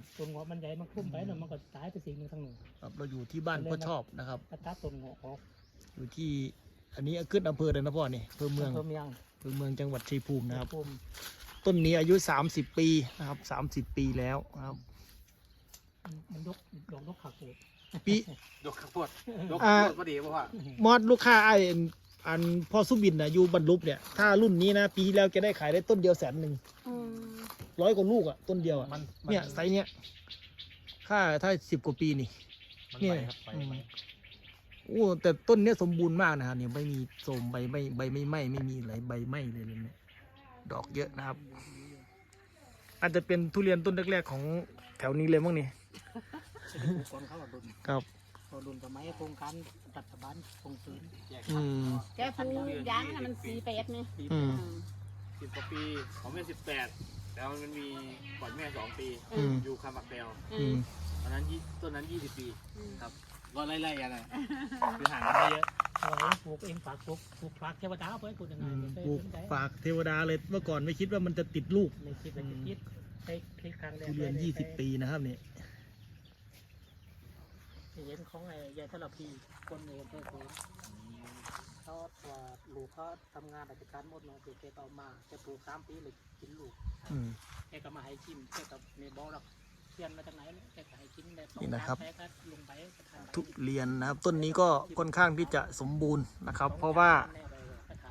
ครับต้นเงาะมันใหญ่มันคลุ้มไปแล้วมันก็ตายไปสิ่งหนึ่งทั้งหนึ่งครับเราอยู่ที่บ้านพ่อชอบนะครับก็ตัดต้นเงาะออกอยู่ที่อันนี้ขึ้นอำเภอเลยนะพ่อนี่อำเภอเมืองเพิ่มยังอำเภอเมืองจังหวัดชัยภูมินะครับภูมิต้นนี้อายุ 30 ปีนะครับ 30 ปีแล้วนะครับ มันยกดอกนกขาโกดปีดอกข้าวโพดดอกอ่าข้าวโพดพอดีป่ะพ่อมอดลูกค้าไอ้อันอันพ่อสุบินนะอยู่บรรลุปเนี่ย ถ้ารุ่นนี้นะ ปีที่แล้วแกได้ขายได้ต้นเดียวแสนหนึ่ง อืม ร้อยกว่าลูกอะต้นเดียวอะมันเนี่ยไซส์เนี้ยค่าถ้าสิบกว่าปีนี่ มันเนี่ยไปครับไปอืมไปโอ้แต่ต้นเนี้ยสมบูรณ์มากนะครับเนี่ยไม่มีโสมใบไม่ใบไม่ไหม้ไม่มีอะไรใบไหม้เลยเลยเนี่ยดอกเยอะนะครับ อาจจะเป็นทุเรียนต้นแรกๆของแถวนี้เลยมั้งนี่ก่อนเขาอะดุนครับ เขาดุนสมัยโครงการรัฐบาลส่งเสริมอืม แกปลูกยางน่ะมันสีเป็ดนี่ปีอืม อืม สิบกว่าปีของแม่สิบแปดแต่ว่ามันมีก่อนแม่สองปี อืม อยู่คำปักแปลวอืม ตอนนั้นยี่ต้นนั้นยี่สิบปีอืมครับก็ไล่ๆกันนะคือห่างกันไม่เยอะเอาเองปลูกเองฝากปลูกปลูกฝากเทวดาเอาไปพูดยังไงอืมไม่เคยปลูกสนใจฝากเทวดาเลยเมื่อก่อนไม่คิดว่ามันจะติดลูกไม่คิดว่าจะคิดไปคลิกครั้งแรกทุเรียน 20 ปีนะครับเนี่ยเห็นของไอ้ยายทรพีคนเองก็คือเขา ว่าลูกเขาทำงานราชการหมดเนาะคือแกก็เอามาแกปลูกสามปีเลยกินลูกอืม แกก็มาให้ชิมแกก็ไม่บอกหรอกเทียนมาจากไหนเนี่ยแกก็ให้กินได้สองนี่นะครับ แกก็ลงไปก็ทานทุเรียนนะครับ ต้นนี้ก็ค่อนข้างที่จะสมบูรณ์นะครับ เพราะว่า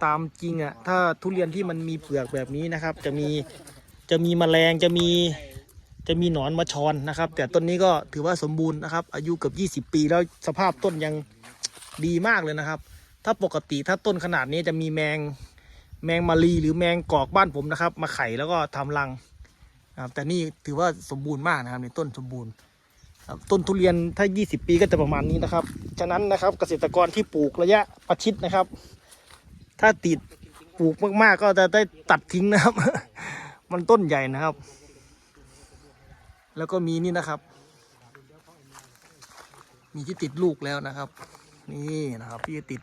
ตามจริงอะถ้าทุเรียนที่มันมีเปลือกแบบนี้นะครับ จะมีจะมีแมลงจะมีจะมีหนอนมาชอนนะครับ แต่ต้นนี้ก็ถือว่าสมบูรณ์นะครับ อายุเกือบ20 ปีแล้วสภาพต้นยังดีมากเลยนะครับ ถ้าปกติถ้าต้นขนาดนี้จะมีแมงแมงมารีหรือแมงกอกบ้านผมนะครับ มาไข่แล้วก็ทำรังนะครับแต่นี่ถือว่าสมบูรณ์มากนะครับในต้นสมบูรณ์ต้นทุเรียนถ้า 20 ปีก็จะประมาณนี้นะครับ ฉะนั้นนะครับเกษตรกรที่ปลูกระยะประชิดนะครับ ถ้าติดปลูกมากๆ ก็จะได้ตัดทิ้งนะครับ มันต้นใหญ่นะครับ แล้วก็มีนี่นะครับ มีที่ติดลูกแล้วนะครับ นี่นะครับที่ติด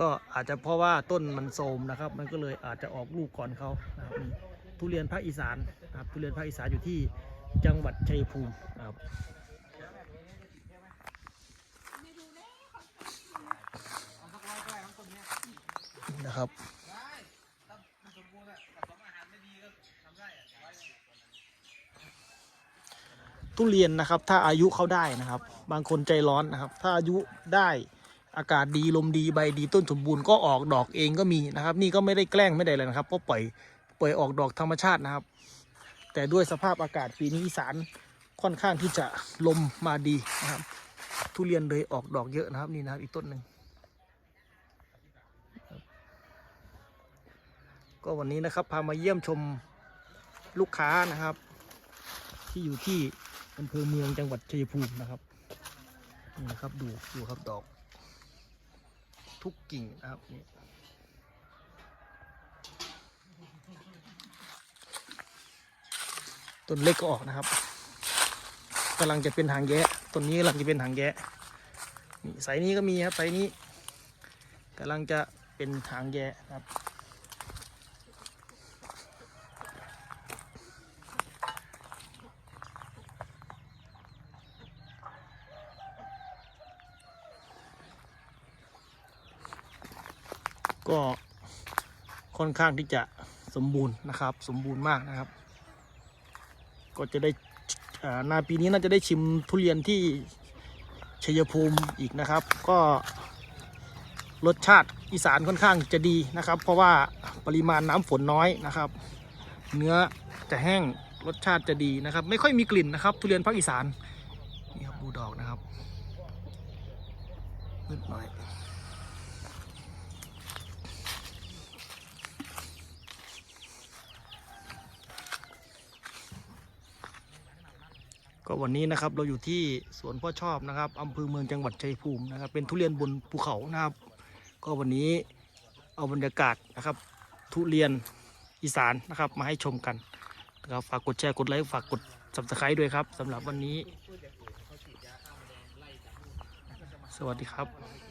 ก็อาจจะเพราะว่าต้นมันโทมนะครับ มันก็เลยอาจจะออกลูกก่อนเขานะครับทุเรียนภาคอีสานนะครับทุเรียนภาคอีสานอยู่ที่จังหวัดชัยภูมินะครับนะครับทุเรียนนะครับถ้าอายุเขาได้นะครับ บางคนใจร้อนนะครับ ถ้าอายุได้ อากาศดีลมดีใบดีต้นสมบูรณ์ก็ออกดอกเองก็มีนะครับ นี่ก็ไม่ได้แกล้งไม่ได้เลยนะครับ ก็ปล่อยปล่อยออกดอกธรรมชาตินะครับ แต่ด้วยสภาพอากาศปีนี้อีสานค่อนข้างที่จะลมมาดีนะครับ ทุเรียนเลยออกดอกเยอะนะครับนี่นะครับอีกต้นหนึ่งก็วันนี้นะครับพามาเยี่ยมชมลูกค้านะครับ ที่อยู่ที่อำเภอเมืองจังหวัดชัยภูมินะครับนี่นะครับดูดูครับดอก ทุกกิ่งนะครับนี่ต้นเล็กก็ออกนะครับกำลังจะเป็นหางแยะต้นนี้กำลังจะเป็นหางแยะนี่ไซส์นี้ก็มีครับไซส์นี้กำลังจะเป็นหางแยะครับ ก็ค่อนข้างที่จะสมบูรณ์นะครับ สมบูรณ์มากนะครับ ก็จะได้นาปีนี้น่าจะได้ชิมทุเรียนที่ชัยภูมิอีกนะครับ ก็รสชาติอีสานค่อนข้างจะดีนะครับ เพราะว่าปริมาณน้ำฝนน้อยนะครับ เนื้อจะแห้งรสชาติจะดีนะครับ ไม่ค่อยมีกลิ่นนะครับ ทุเรียนภาคอีสานนี่ครับดูดอกนะครับนิดหน่อย ก็วันนี้นะครับเราอยู่ที่สวนพ่อชอบนะครับอำเภอเมืองจังหวัดชัยภูมินะครับ เป็นทุเรียนบนภูเขานะครับ ก็วันนี้เอาบรรยากาศนะครับ ทุเรียนอีสานนะครับมาให้ชมกันนะครับฝากกดแชร์กดไลค์ฝากกด subscribe ด้วยครับสำหรับวันนี้ สวัสดีครับ